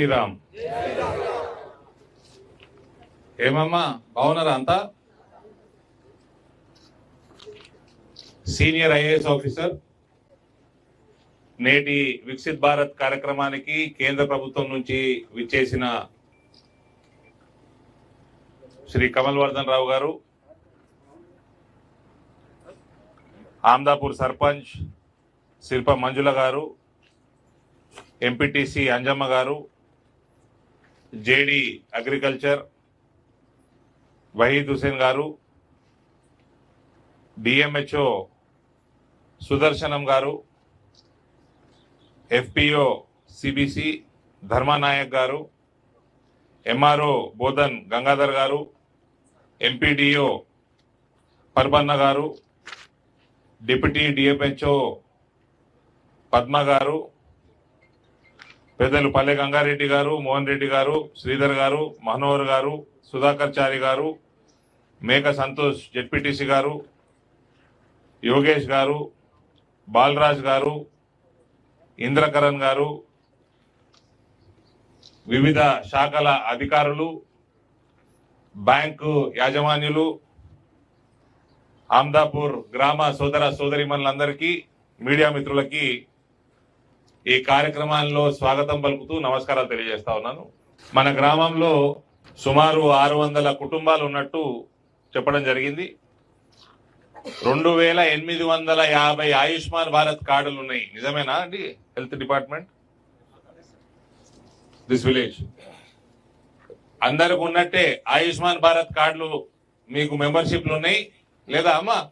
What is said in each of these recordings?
శ్రీరామ్. ఏమమ్మా బాగున్నారా అంతా? సీనియర్ ఐఏఎస్ ఆఫీసర్ నేటి వికసిత్ భారత్ కార్యక్రమానికి కేంద్ర ప్రభుత్వం నుంచి విచ్చేసిన శ్రీ కమల్ వర్ధన్ రావు గారు ఆమ్దాపూర్ సర్పంచ్ శిల్ప మంజుల గారు ఎంపీటీసీ అంజమ్మ గారు జేడి అగ్రికల్చర్ వహీద్ హుసేన్ గారు డిఎంహెచ్ఓ సుదర్శనం గారు ఎఫ్పిఓ సిబిసి ధర్మానాయక్ గారు ఎంఆర్ఓ బోధన్ గంగాధర్ గారు ఎంపీడిఓ పర్బన్న గారు డిప్యూటీ డిఎంహెచ్ఓ పద్మ గారు పెద్దలు పల్లె గంగారెడ్డి గారు మోహన్ రెడ్డి గారు శ్రీధర్ గారు మనోహర్ గారు సుధాకర్ చారి గారు మేక సంతోష్ జెడ్పీటీసీ గారు యోగేష్ గారు బాలరాజ్ గారు ఇంద్రకరణ్ గారు వివిధ శాఖల అధికారులు బ్యాంకు యాజమాన్యులు ఆమ్దాపూర్ గ్రామ సోదర సోదరిమణులందరికీ మీడియా మిత్రులకి ఈ కార్యక్రమాల్లో స్వాగతం పలుకుతూ నమస్కారాలు తెలియజేస్తా ఉన్నాను. మన గ్రామంలో సుమారు ఆరు వందల కుటుంబాలు ఉన్నట్టు చెప్పడం జరిగింది. రెండు వేల ఎనిమిది వందల యాభై ఆయుష్మాన్ భారత్ కార్డులు ఉన్నాయి. నిజమేనా అండి? Health department? This village. అందరికి ఉన్నట్టే ఆయుష్మాన్ భారత్ కార్డులు మీకు మెంబర్షిప్లు ఉన్నాయి. లేదా అమ్మా?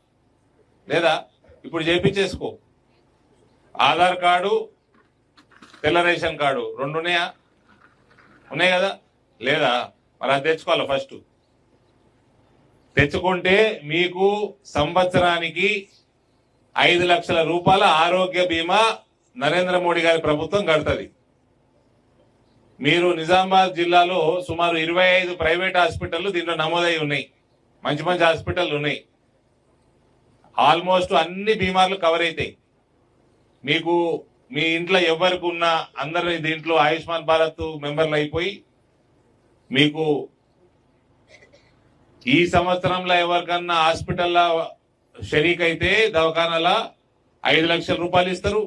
లేదా? ఇప్పుడు చేపించేసుకో. ఆధార్ కార్డు తెల్ల రేషన్ కార్డు రెండు ఉన్నాయా? ఉన్నాయి కదా? లేదా? మరి అది తెచ్చుకోవాలి ఫస్ట్ తెచ్చుకుంటే మీకు సంవత్సరానికి ఐదు లక్షల రూపాయల ఆరోగ్య బీమా నరేంద్ర మోడీ గారి ప్రభుత్వం కడుతుంది. మీరు నిజామాబాద్ జిల్లాలో సుమారు ఇరవై ఐదు ప్రైవేట్ హాస్పిటల్ దీంట్లో నమోదై ఉన్నాయి. మంచి మంచి హాస్పిటల్ ఉన్నాయి. ఆల్మోస్ట్ అన్ని బీమార్లు కవర్ అవుతాయి మీకు మీ ఇంట్లో ఎవరికి ఉన్నా అందరి దీంట్లో ఆయుష్మాన్ భారత్ మెంబర్లు అయిపోయి మీకు ఈ సంవత్సరంలో ఎవరికన్నా హాస్పిటల్లో షరీక్ అయితే దవాఖానాల ఐదు లక్షల రూపాయలు ఇస్తారు.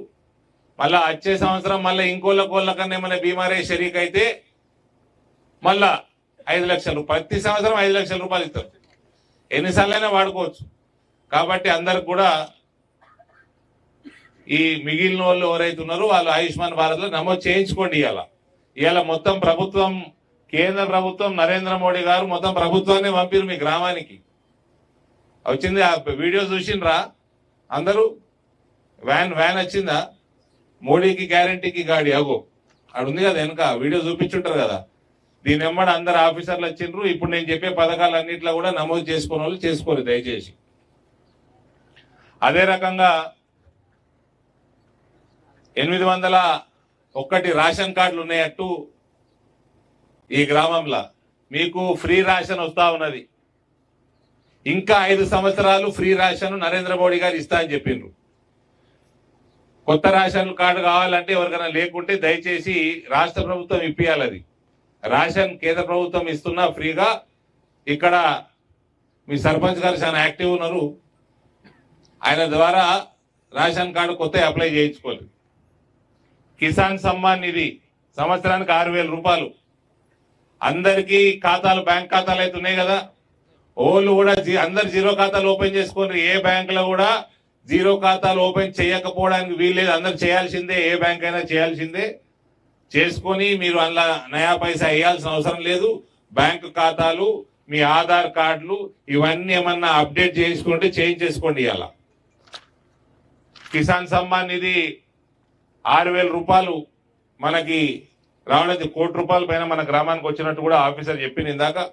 మళ్ళా వచ్చే సంవత్సరం మళ్ళీ ఇంకోళ్ళ కోళ్ళకన్నా ఏమైనా బీమారే షరీక్ అయితే మళ్ళా ఐదు లక్షలు ప్రతి సంవత్సరం ఐదు లక్షల రూపాయలు ఇస్తారు. ఎన్నిసార్లైనా వాడుకోవచ్చు. కాబట్టి అందరికి కూడా ఈ మిగిలిన వాళ్ళు ఎవరైతే ఉన్నారో వాళ్ళు ఆయుష్మాన్ భారత్లో నమోదు చేయించుకోండి ఇవాళ. ఇవాళ మొత్తం ప్రభుత్వం కేంద్ర ప్రభుత్వం నరేంద్ర మోడీ గారు మొత్తం ప్రభుత్వాన్ని పంపిరు మీ గ్రామానికి. వచ్చింది ఆ వీడియో చూసిండ్రా? అందరూ? వ్యాన్ వ్యాన్ వచ్చిందా? మోడీకి గ్యారంటీకి గాడి అగో. అక్కడ ఉంది కదా వెనుక వీడియో చూపించుంటారు కదా. దీని వెంబడి అందరు ఆఫీసర్లు వచ్చిండ్రు. ఇప్పుడు నేను చెప్పే పథకాలన్నింటిలో కూడా నమోదు చేసుకునే వాళ్ళు చేసుకోరు దయచేసి. అదే రకంగా ఎనిమిది వందల ఒక్కటి రేషన్ కార్డులు ఉన్నాయట్టు ఈ గ్రామంలో. మీకు ఫ్రీ రేషన్ వస్తా ఉన్నది. ఇంకా ఐదు సంవత్సరాలు ఫ్రీ రేషన్ నరేంద్ర మోడీ గారు ఇస్తా అని చెప్పిండ్రు. కొత్త రేషన్ కార్డు కావాలంటే ఎవరికైనా లేకుంటే దయచేసి రాష్ట్ర ప్రభుత్వం ఇప్పియాలి అది. రేషన్ కేంద్ర ప్రభుత్వం ఇస్తున్నా ఫ్రీగా. ఇక్కడ మీ సర్పంచ్ గారు చాలా యాక్టివ్ ఉన్నారు. ఆయన ద్వారా రేషన్ కార్డు కొత్త అప్లై చేయించుకోలేదు కిసాన్ సమ్మాన్ నిధి సంవత్సరానికి ఆరు వేల రూపాయలు. అందరికీ ఖాతాలు బ్యాంక్ ఖాతాలు అయితే ఉన్నాయి కదా. ఓళ్ళు కూడా అందరు జీరో ఖాతాలు ఓపెన్ చేసుకొని ఏ బ్యాంకులో కూడా జీరో ఖాతాలు ఓపెన్ చేయకపోవడానికి వీల్లేదు. అందరు చేయాల్సిందే ఏ బ్యాంక్ అయినా చేయాల్సిందే. చేసుకొని మీరు అందులో నయా పైసా వేయాల్సిన అవసరం లేదు. బ్యాంకు ఖాతాలు మీ ఆధార్ కార్డులు ఇవన్నీ ఏమన్నా అప్డేట్ చేసుకుంటే చేంజ్ చేసుకోండి ఇవాళ. కిసాన్ సమ్మాన్ నిధి ఆరు వేల రూపాయలు మనకి రావడానికి కోటి రూపాయల పైన మన గ్రామానికి వచ్చినట్టు కూడా ఆఫీసర్ చెప్పింది ఇందాక.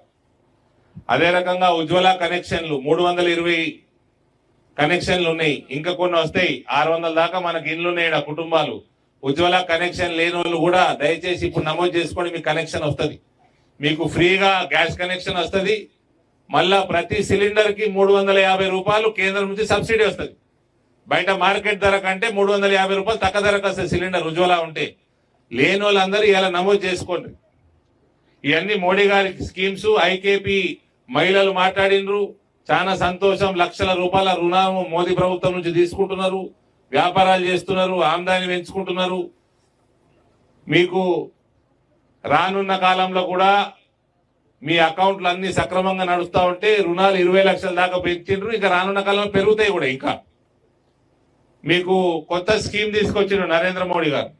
అదే రకంగా ఉజ్వల కనెక్షన్లు మూడు వందల ఇరవై కనెక్షన్లు ఉన్నాయి. ఇంకా కొన్ని వస్తాయి. ఆరు వందల దాకా మనకి ఇండ్లు ఉన్నాయి ఈడ కుటుంబాలు. ఉజ్వల కనెక్షన్ లేని వాళ్ళు కూడా దయచేసి ఇప్పుడు నమోదు చేసుకోండి మీకు కనెక్షన్ వస్తుంది. మీకు ఫ్రీగా గ్యాస్ కనెక్షన్ వస్తుంది. మళ్ళా ప్రతి సిలిండర్కి మూడు వందల యాభై రూపాయలు కేంద్రం నుంచి సబ్సిడీ వస్తుంది. బయట మార్కెట్ ధర కంటే మూడు వందల యాభై రూపాయలు తక్కువ ధరకు వస్తుంది సిలిండర్ ఉజ్వల ఉంటే లేని వాళ్ళందరూ ఇలా నమోదు చేసుకోండి. ఇవన్నీ మోడీ గారి స్కీమ్స్ ఐకేపీ మహిళలు మాట్లాడినరు. చాలా సంతోషం లక్షల రూపాయల రుణం మోదీ ప్రభుత్వం నుంచి తీసుకుంటున్నారు. వ్యాపారాలు చేస్తున్నారు ఆమ్దాని పెంచుకుంటున్నారు. మీకు రానున్న కాలంలో కూడా మీ అకౌంట్లు అన్ని సక్రమంగా నడుస్తూ ఉంటే రుణాలు ఇరవై లక్షల దాకా పెంచిండ్రు. ఇంకా రానున్న కాలంలో పెరుగుతాయి కూడా ఇంకా. మీకు కొత్త స్కీమ్ తీసుకొచ్చిన నరేంద్ర మోడీ గారు.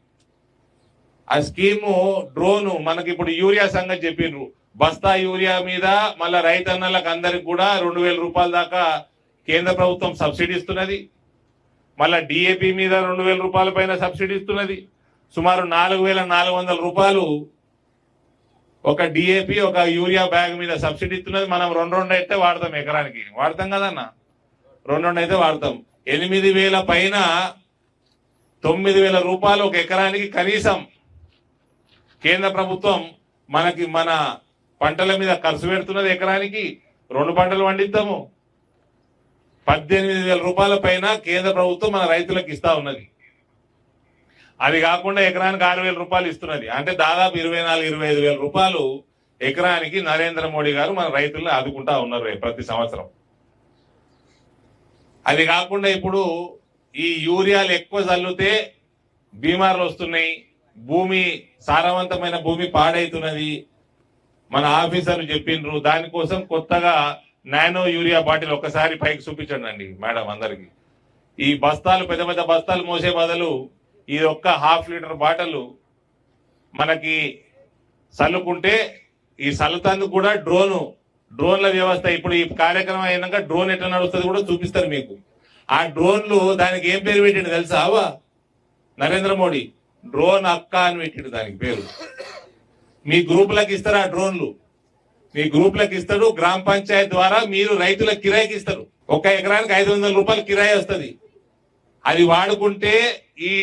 ఆ స్కీము డ్రోను మనకి ఇప్పుడు యూరియా సంగతి చెప్పిండ్రు బస్తా యూరియా మీద మళ్ళా రైతన్నలకు అందరికి కూడా రెండు వేల రూపాయల దాకా కేంద్ర ప్రభుత్వం సబ్సిడీ ఇస్తున్నది. మళ్ళా డిఏపి మీద రెండు వేల రూపాయల పైన సబ్సిడీ ఇస్తున్నది. సుమారు నాలుగు వేల నాలుగు వందల రూపాయలు ఒక డిఏపి ఒక యూరియా బ్యాగ్ మీద సబ్సిడీ ఇస్తున్నది. మనం రెండు రెండు అయితే వాడతాం ఎకరానికి. వాడతాం కదన్నా? రెండు రెండు అయితే వాడతాం. ఎనిమిది వేల పైన తొమ్మిది వేల రూపాయలు ఒక ఎకరానికి కనీసం కేంద్ర ప్రభుత్వం మనకి మన పంటల మీద ఖర్చు పెడుతున్నది ఎకరానికి రెండు పంటలు పండిద్దాము. పద్దెనిమిది వేల రూపాయల పైన కేంద్ర ప్రభుత్వం మన రైతులకు ఇస్తా ఉన్నది. అది కాకుండా ఎకరానికి ఆరు వేల రూపాయలు ఇస్తున్నది. అంటే దాదాపు ఇరవై నాలుగు ఇరవై ఐదు వేల రూపాయలు ఎకరానికి నరేంద్ర మోడీ గారు మన రైతులను ఆదుకుంటా ఉన్నారు ప్రతి సంవత్సరం. అది కాకుండా ఇప్పుడు ఈ యూరియాలు ఎక్కువ చల్లితే బీమార్లు వస్తున్నాయి భూమి సారవంతమైన భూమి పాడైతున్నది. మన ఆఫీసర్లు చెప్పిండ్రు దానికోసం కొత్తగా నానో యూరియా బాటిల్ ఒక్కసారి పైకి చూపించండి అండి మేడం అందరికి. ఈ బస్తాలు పెద్ద పెద్ద బస్తాలు మోసే బదులు ఈ ఒక్క హాఫ్ లీటర్ బాటలు మనకి చల్లుకుంటే ఈ చల్లుతందుకు కూడా డ్రోను. డ్రోన్ల వ్యవస్థ ఇప్పుడు ఈ కార్యక్రమం అయినాక డ్రోన్ ఎట్లా నడుస్తుంది కూడా చూపిస్తారు మీకు. ఆ డ్రోన్లు దానికి ఏం పేరు పెట్టిండు తెలుసా? అవా నరేంద్ర మోడీ. డ్రోన్ అక్క అని పెట్టిండు దానికి పేరు. మీ గ్రూపులకు ఇస్తారు ఆ డ్రోన్లు? మీ గ్రూపులకు ఇస్తాడు గ్రామ పంచాయత్ ద్వారా మీరు రైతుల కిరాయికి ఇస్తారు. ఒక ఎకరానికి ఐదు వందల రూపాయలు కిరాయి వస్తుంది. అది వాడుకుంటే ఈ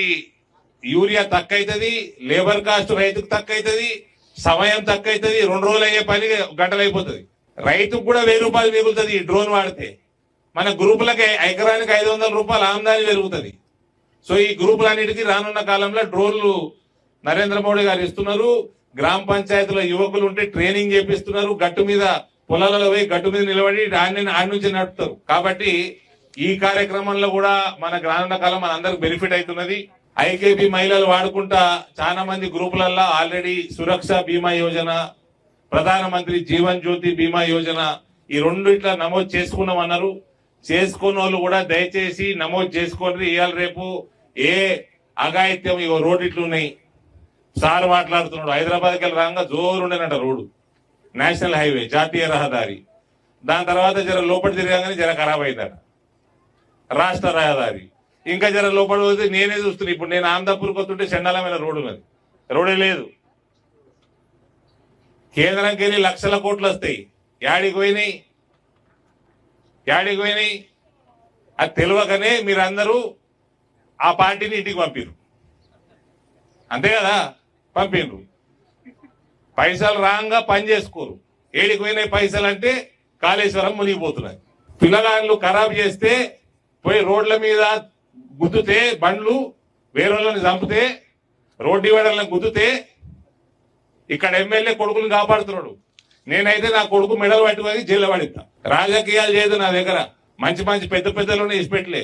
యూరియా తక్కువ అవుతుంది లేబర్ కాస్ట్ రైతుకు తక్కువ అవుతుంది సమయం తక్కువ అవుతుంది రెండు రోజులు అయ్యే పని గంటలు అయిపోతుంది. రైతుకు కూడా వెయ్యి రూపాయలు మిగులుతుంది ఈ డ్రోన్ వాడితే. మన గ్రూపులకి ఎకరానికి ఐదు వందల రూపాయలు ఆమ్దాని పెరుగుతుంది. సో ఈ గ్రూపులన్నిటికీ రానున్న కాలంలో డ్రోన్లు నరేంద్ర మోడీ గారు ఇస్తున్నారు. గ్రామ పంచాయతీలో యువకులు ఉంటే ట్రైనింగ్ చేపిస్తున్నారు. గట్టు మీద పొలాలలో పోయి గట్టు మీద నిలబడి ఆడి ఆడి నుంచి నడుపుతారు. కాబట్టి ఈ కార్యక్రమంలో కూడా మన రానున్న కాలం మన అందరికి బెనిఫిట్ అవుతున్నది. ఐకేపీ మహిళలు వాడుకుంటా చాలా మంది గ్రూపులలో ఆల్రెడీ సురక్ష బీమా యోజన ప్రధానమంత్రి జీవన్ జ్యోతి బీమా యోజన ఈ రెండు ఇట్లా నమోదు చేసుకున్నామన్నారు. చేసుకున్న వాళ్ళు కూడా దయచేసి నమోదు చేసుకోండి. ఇవాళ రేపు ఏ అఘాయిత్యం ఇగో రోడ్ ఇట్లు ఉన్నాయి సార్ మాట్లాడుతున్నాడు. హైదరాబాద్కి వెళ్ళి రాగా జోరు ఉండేనంట రోడ్డు. నేషనల్ హైవే జాతీయ రహదారి. దాని తర్వాత జర లోపలి తిరగగానే జర ఖరాబ్ అయిందట. రాష్ట్ర రహదారి. ఇంకా జర లోపలి పోతే నేనే చూస్తున్నా. ఇప్పుడు నేను ఆంధ్రపూర్కి వస్తుంటే చండాలమైన రోడ్డు ఉన్నది రోడే లేదు. కేంద్రంకి వెళ్ళి లక్షల కోట్లు వస్తాయి. యాడికి పోయినాయి? యాడికి పోయినాయి? అది తెలియకనే మీరందరూ ఆ పార్టీని ఇంటికి పంపిరు. అంతే కదా? పంపిండ్రు పైసలు రాంగా పని చేసుకోరు. ఏడికి పోయినాయి పైసలు అంటే కాళేశ్వరం మునిగిపోతున్నాయి పిల్లగాళ్ళు ఖరాబ్ చేస్తే పోయి రోడ్ల మీద గుద్దుతే బండ్లు వేరే వాళ్ళని చంపితే రోడ్డు ఇవ్వడానికి గుద్దుతే ఇక్కడ ఎమ్మెల్యే కొడుకుని కాపాడుతున్నాడు. నేనైతే నా కొడుకు మెడలు పట్టుకొని జైల్లో పడిస్తా రాజకీయాలు చేయదు నా దగ్గర. మంచి మంచి పెద్ద పెద్దలోనే ఇచ్చిపెట్టలే.